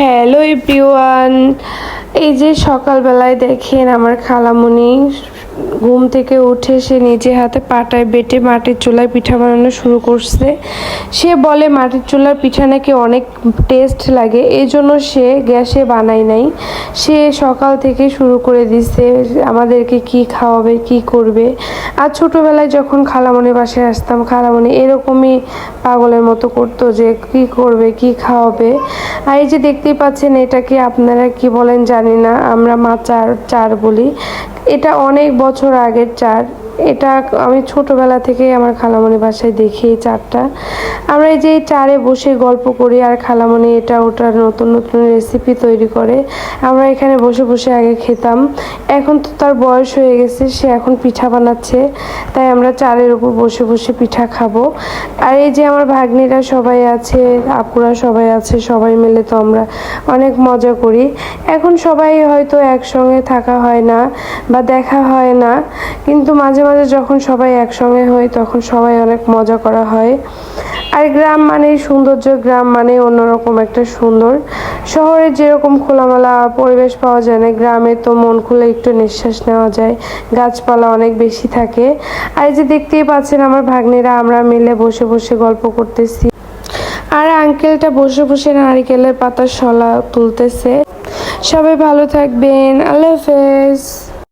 Hello everyone এই যে সকালবেলায় দেখেন আমার খালামণি ঘুম থেকে উঠে সে নিজে হাতে পাটায় বেটে মাটির চুলায় পিঠা বানানো শুরু করছে। সে বলে, মাটির চুলার পিঠা নাকি অনেক টেস্ট লাগে এই জন্য সে গ্যাসে বানায় নাই। সে সকাল থেকে শুরু করে দিচ্ছে আমাদেরকে কি খাওয়াবে, কি করবে। আর ছোটোবেলায় যখন খালামণি বাসায় আসতাম, খালামণি এরকমই পাগলের মতো করতো যে, কি করবে, কি খাওয়াবে। আর এই যে দেখতেই পাচ্ছেন এটাকে আপনারা কি বলেন জানি না, আমরা মা চার চার বলি। এটা অনেক বছর আগের চার এটা আমি ছোটবেলা থেকেই আমার খালামণি বাসায় দেখি এই চারটা আমরা এই যে চারে বসে গল্প করি আর খালামণি এটা ওটার নতুন নতুন রেসিপি তৈরি করে। আমরা এখানে বসে বসে আগে খেতাম। এখন তো তার বয়স হয়ে গেছে, সে এখন পিঠা বানাচ্ছে। তাই আমরা চারের উপর বসে বসে পিঠা খাব। আর এই যে আমার ভাগ্নিরা সবাই আছে, আপুরা সবাই আছে, সবাই মিলে তো আমরা অনেক মজা করি। এখন সবাই হয়তো একসঙ্গে থাকা হয় না বা দেখা হয় না। কিন্তু মাঝে মাঝে যখন সবাই একসঙ্গে হয় তখন সবাই অনেক মজা করা হয়। আর গ্রাম মানেই সৌন্দর্য, গ্রাম মানে অন্যরকম একটা সুন্দর। শহরে যেরকম খোলামেলা পরিবেশ পাওয়া যায় না, গ্রামে তো মন খুলে একটু নিঃশ্বাস নেওয়া যায়, গাছপালা অনেক বেশি থাকে। আর যে দেখতেই পাচ্ছেন আমার ভাগ্নেরা, আমরা মিলে বসে বসে গল্প করতেছি। আর আঙ্কেলটা বসে বসে নারিকেলের পাতার শলা তুলতেছে। সবাই ভালো থাকবেন। আল্লাহ হাফেজ।